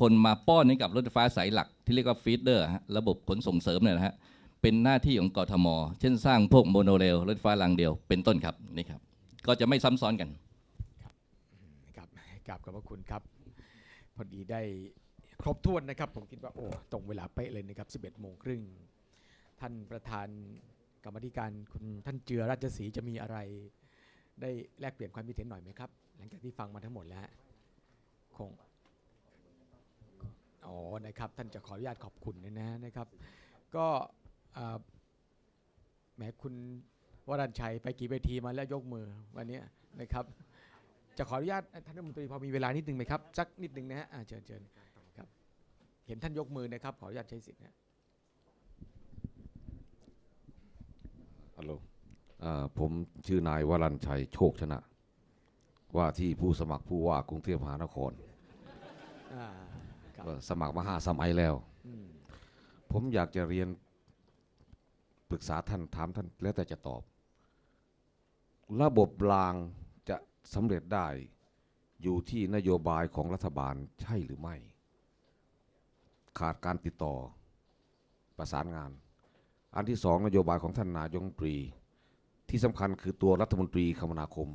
คนมาป้อนให้กับรถไฟฟ้าสายหลัก ที่เรียกว่าฟีดเดอร์ระบบขนส่งเสริมเนี่ยนะฮะเป็นหน้าที่ของกทม เช่นสร้างพวกโมโนเรลรถไฟฟ้ารางเดียวเป็นต้นครับนี่ครับ ก็จะไม่ซ้ำซ้อนกันครับกราบขอบพระคุณครับพอดีได้ครบถ้วนนะครับ ผมคิดว่าโอ้ตรงเวลาเป๊ะเลยนะครับ 11โมงครึ่งท่านประธานกรรมธิการคุณท่านเจือราชสีจะมีอะไร ได้แลกเปลี่ยนความคิดเห็นหน่อยไหมครับ หลังจากที่ฟังมาทั้งหมดแล้วคง อ๋อนะครับ ท่านจะขออนุญาตขอบคุณนะนะนะครับ ก็อ่าแหมคุณวรัญชัยไปกี่เวทีมาแล้วยกมือวันเนี้ยนะครับ จะขออนุญาตท่านรัฐมนตรีพอมีเวลานิดนึงไหมครับสักนิดนึงนะฮะอ่าเชิญเชิญครับเห็นท่านยกมือนะครับ ขออนุญาตใช้สิทธิ์นะฮัลโหลอ่าผมชื่อนายวรัญชัยโชคชนะ ว่าที่ผู้สมัครผู้ว่ากรุงเทพมหานครอ่าครับ ก็สมัครมาห้าสมัยแล้วอืมผมอยากจะเรียนปรึกษาท่านถามท่านแล้วแต่จะตอบ ระบบรางจะสำเร็จได้อยู่ที่นโยบายของรัฐบาลใช่หรือไม่ ขาดการติดต่อประสานงาน อันที่สองนโยบายของท่านนายกรัฐมนตรี ที่สำคัญคือตัวรัฐมนตรีคมนาคม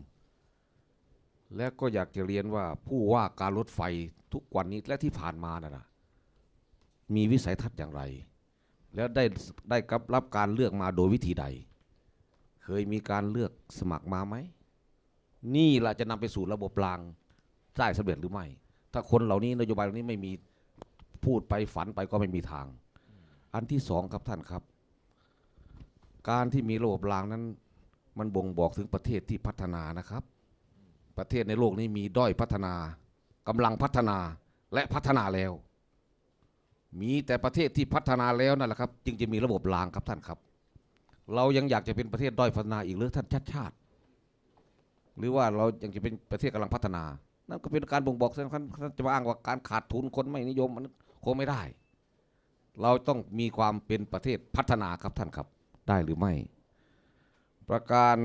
และก็อยากจะเรียนว่าผู้ว่าการรถไฟทุกวันนี้และที่ผ่านมานะนะมีวิสัยทัศน์อย่างไร แล้วได้ได้กับรับการเลือกมาโดยวิธีใด เคยมีการเลือกสมัครมาไหม นี่ล่ะจะนำไปสู่ระบบรางได้สำเร็จหรือไม่ ถ้าคนเหล่านี้นโยบายเหล่านี้ไม่มีพูดไปฝันไปก็ไม่มีทาง อันที่สองครับท่านครับ การที่มีระบบรางนั้น มันบ่งบอกถึงประเทศที่พัฒนานะครับ ประเทศในโลกนี้มีด้อยพัฒนากำลังพัฒนาและพัฒนาแล้ว มีแต่ประเทศที่พัฒนาแล้วนั่นแหละครับ จึงจะมีระบบรางครับท่านครับ เรายังอยากจะเป็นประเทศด้อยพัฒนาอีกหรือท่านชัดชาติ หรือว่าเรายังจะเป็นประเทศกำลังพัฒนา นั่นก็เป็นการบ่งบอกท่านท่านจะมาอ้างว่าการขาดทุนคนไม่นิยมมันคงไม่ได้ เราต้องมีความเป็นประเทศพัฒนาครับท่านครับ ได้หรือไม่ ประการ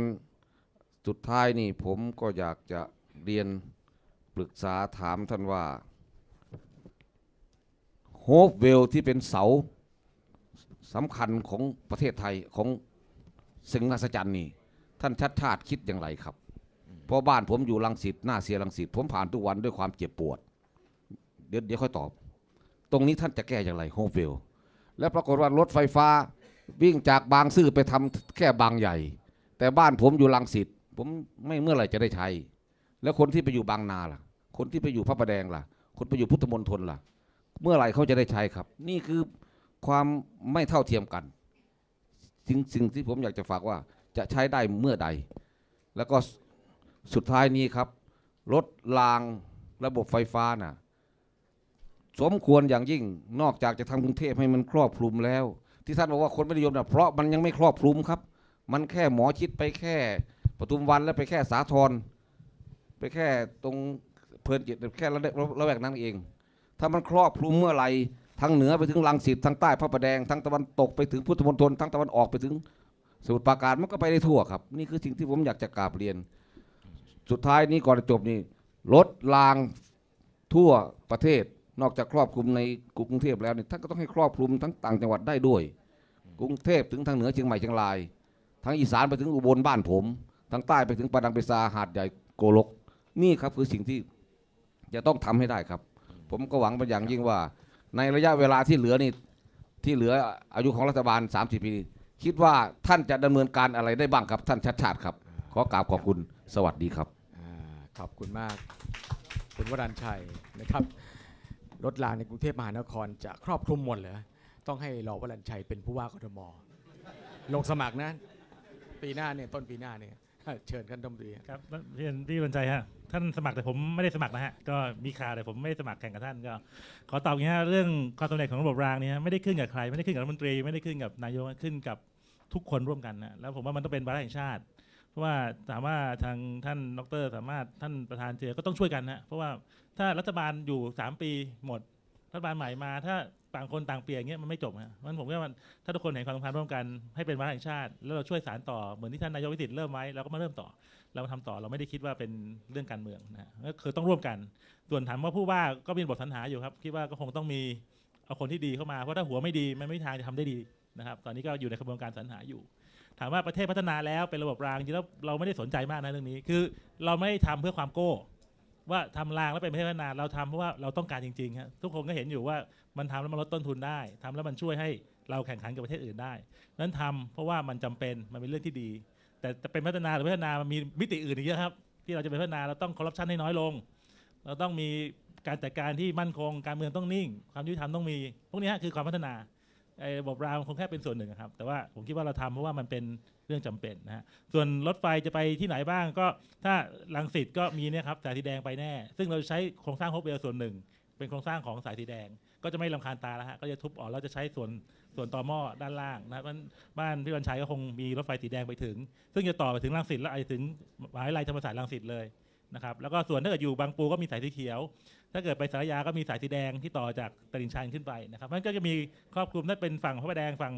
สุดท้ายนี่ผมก็อยากจะเรียนปรึกษาถามท่านว่าโฮปเวลที่เป็นเสาสำคัญของประเทศไทยของสิ่งมหัศจรรย์นี่ ท่านชัดชาติคิดอย่างไรครับ เพราะบ้านผมอยู่ลังสิตหน้าเสียลังสิตผมผ่านทุกวันด้วยความเจ็บปวด เดี๋ยวเดี๋ยวค่อยตอบ ตรงนี้ท่านจะแก้อย่างไรโฮปเวลและปรากฏว่ารถไฟฟ้าวิ่งจากบางซื่อไปทำแค่บางใหญ่ แต่บ้านผมอยู่ลังสิต ผมไม่เมื่อไหร่จะได้ใช้ แล้วคนที่ไปอยู่บางนาล่ะ คนที่ไปอยู่พระประแดงล่ะ คนไปอยู่พุทธมณฑลล่ะ เมื่อไหร่เขาจะได้ใช้ครับ นี่คือความไม่เท่าเทียมกันสิ่งสิ่งที่ผมอยากจะฝากว่าจะใช้ได้เมื่อใด แล้วก็สุดท้ายนี้ครับ รถรางระบบไฟฟ้าน่ะสมควรอย่างยิ่งนอกจากจะทำกรุงเทพให้มันครอบคลุมแล้ว ที่ท่านบอกว่าคนไม่นิยมนะเพราะมันยังไม่ครอบคลุมครับ มันแค่หมอชิดไปแค่ ปทุมวันแล้วไปแค่สาทรไปแค่ตรงเพลินจิตแค่ระแวกระแวกนั้นเอง ถ้ามันครอบคลุมเมื่อไหร่ทางเหนือไปถึงลังสิตทางใต้พระประแดงทางตะวันตกไปถึงพุทธมณฑลทางตะวันออกไปถึงสมุทรปราการมันก็ไปได้ทั่วครับ นี่คือสิ่งที่ผมอยากจะกราบเรียน สุดท้ายนี้ก่อนจะจบนี่รถรางทั่วประเทศนอกจากครอบคลุมในกรุงเทพแล้วนี่ท่านก็ต้องให้ครอบคลุมทั้งต่างจังหวัดได้ด้วย กรุงเทพถึงทางเหนือเชียงใหม่เชียงรายทางอีสานไปถึงอุบลบ้านผม ทางใต้ไปถึงประดังเบซาหาดใหญ่โกลก นี่ครับคือสิ่งที่จะต้องทำให้ได้ครับ ผมก็หวังเป็นอย่างยิ่งว่า ในระยะเวลาที่เหลือนี่ที่เหลืออายุของรัฐบาล 30 ปี คิดว่าท่านจะดำเนินการอะไรได้บ้างครับท่านชัดชาติครับ ขอกราบขอบคุณสวัสดีครับขอบคุณมากคุณวรัญชัยนะครับรถรางในกรุงเทพมหานครจะครอบคลุมหมดเลยต้องให้รอวรัญชัยเป็นผู้ว่ากทมลงสมัครนะ ปีหน้าเนี่ยต้นปีหน้าเนี่ย เชิญท่านรัฐมนตรีครับพี่พี่บรรจัยฮะท่านสมัครแต่ผมไม่ได้สมัครนะฮะก็มีข่าวแต่ผมไม่ได้สมัครแข่งกับท่านก็ ขอตอบอย่างนี้ฮะเรื่องความสำเร็จของระบบรางเนี่ยไม่ได้ขึ้นกับใครไม่ได้ขึ้นกับรัฐมนตรีไม่ได้ขึ้นกับนายกขึ้นกับทุกคนร่วมกันนะแล้วผมว่ามันต้องเป็นวาระแห่งชาติ เพราะว่าถามว่าทางท่านดรสามารถท่านประธานเจอก็ต้องช่วยกันนะเพราะว่าถ้ารัฐบาลอยู่สามปีหมด รัฐบาลใหม่มาถ้าต่างคนต่างเปลี่ยนเงี้ยมันไม่จบฮะมันผมว่ามันถ้าทุกคนเห็นความสำคัญร่วมกันให้เป็นวาระแห่งชาติ แล้วเราช่วยสารต่อเหมือนที่ท่านนายกวิสิทธิ์เริ่มไว้เราก็มาเริ่มต่อ เราทำต่อเราไม่ได้คิดว่าเป็นเรื่องการเมืองนะฮะก็คือต้องร่วมกัน ส่วนถามว่าผู้ว่าก็มีบทสรรหาอยู่ครับคิดว่าก็คงต้องมีเอาคนที่ดีเข้ามาเพราะถ้าหัวไม่ดีมันไม่มีทางจะทำได้ดีนะครับ ตอนนี้ก็อยู่ในกระบวนการสรรหาอยู่ ถามว่าประเทศพัฒนาแล้วเป็นระบบรางจริงแล้วเราไม่ได้สนใจมากนะเรื่องนี้ คือเราไม่ได้ทำเพื่อความโก้ ว่าทำรางแล้วเป็นประเทศพัฒนาเราทำเพราะว่าเราต้องการจริงๆครับทุกคนก็เห็นอยู่ว่ามันทำแล้วมันลดต้นทุนได้ทำแล้วมันช่วยให้เราแข่งขันกับประเทศอื่นได้นั้นทำเพราะว่ามันจำเป็นมันเป็นเรื่องที่ดี แต่จะเป็นพัฒนาหรือพัฒนามันมีมิติอื่นอีกเยอะครับ ที่เราจะเป็นพัฒนาเราต้องคอร์รัปชันให้น้อยลง เราต้องมีการจัดการที่มั่นคง การเมืองต้องนิ่ง ความยุติธรรมต้องมี พวกนี้คือความพัฒนา ไอ้ระบบรางคงแค่เป็นส่วนหนึ่งครับแต่ว่าผมคิดว่าเราทำเพราะว่ามันเป็นเรื่องจำเป็นนะฮะส่วนรถไฟจะไปที่ไหนบ้างก็ถ้าลังสิตก็มีเนี่ยครับสายสีแดงไปแน่ ซึ่งเราใช้โครงสร้างโฮปเวลส่วนหนึ่ง เป็นโครงสร้างของสายสีแดง ก็จะไม่ลำคาญตาแล้วฮะก็จะทุบออกแล้วจะใช้ส่วนส่วนต่อหม้อด้านล่างนะครับมันบ้านพี่วันชัยก็คงมีรถไฟสีแดงไปถึง ซึ่งจะต่อไปถึงลังสิตแล้วอาจจะถึงมหาวิทยาลัยธรรมศาสตร์ลังสิตเลย นะครับแล้วก็ส่วนถ้าเกิดอยู่บางปูก็มีสายสีเขียว ถ้าเกิดไปสารยาก็มีสายสีแดงที่ต่อจากตลิ่งชันขึ้นไปนะครับมันก็จะมีครอบคลุมถ้าเป็นฝั่งพระประแดงฝั่ง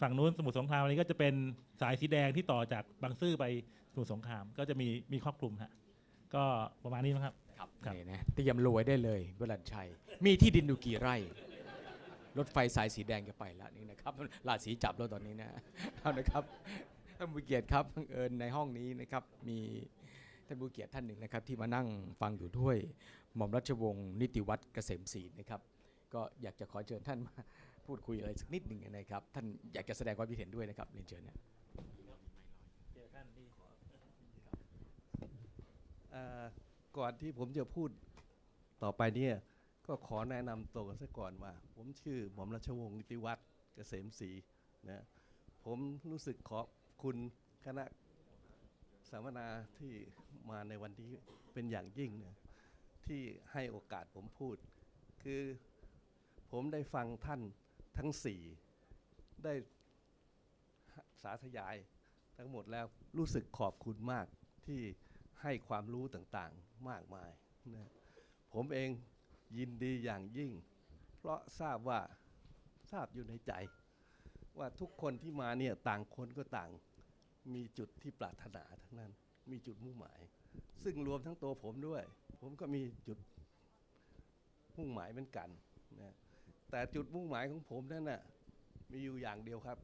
ฝั่งนู้นสมุทรสงครามอันนี้ก็จะเป็นสายสีแดงที่ต่อจากบางซื่อไปสมุทรสงคราม ก็จะมีมีครอบคลุมฮะก็ประมาณนี้นะครับครับครับนี่นะเตรียมรวยได้เลยเวลันชัย มีที่ดินอยู่กี่ไร่ รถไฟสายสีแดงจะไปแล้วนี่นะครับราศีจับแล้วตอนนี้นะเอานะครับท่านผู้เกียรติครับบังเอิญในห้องนี้นะครับมี ท่านผู้เกียรติท่านหนึ่งนะครับที่มานั่งฟังอยู่ด้วยหม่อมราชวงศ์นิติวัฒน์เกษมศรีนะครับ ก็อยากจะขอเชิญท่านมาพูดคุยอะไรสักนิดหนึ่งนะครับ ท่านอยากจะแสดงความคิดเห็นด้วยนะครับเรียนเชิญนะเอ่อก่อนที่ผมจะพูดต่อไปเนี่ยก็ขอแนะนำตัวกันซะก่อนว่า ผมชื่อหม่อมราชวงศ์นิติวัฒน์เกษมศรีนะผมรู้สึกขอบคุณคณะ สัมมนาที่มาในวันนี้เป็นอย่างยิ่งนะที่ให้โอกาสผมพูด คือผมได้ฟังท่านทั้งสี่ได้สาธยายทั้งหมดแล้วรู้สึกขอบคุณมากที่ให้ความรู้ต่างๆมากมายนะผมเองยินดีอย่างยิ่ง เพราะทราบว่าทราบอยู่ในใจ ว่าทุกคนที่มาเนี่ยต่างคนก็ต่าง มีจุดที่ปรารถนาทั้งนั้น มีจุดมุ่งหมาย ซึ่งรวมทั้งตัวผมด้วย ผมก็มีจุดมุ่งหมายเหมือนกันนะแต่จุดมุ่งหมายของผมนั่นน่ะมีอยู่อย่างเดียวครับ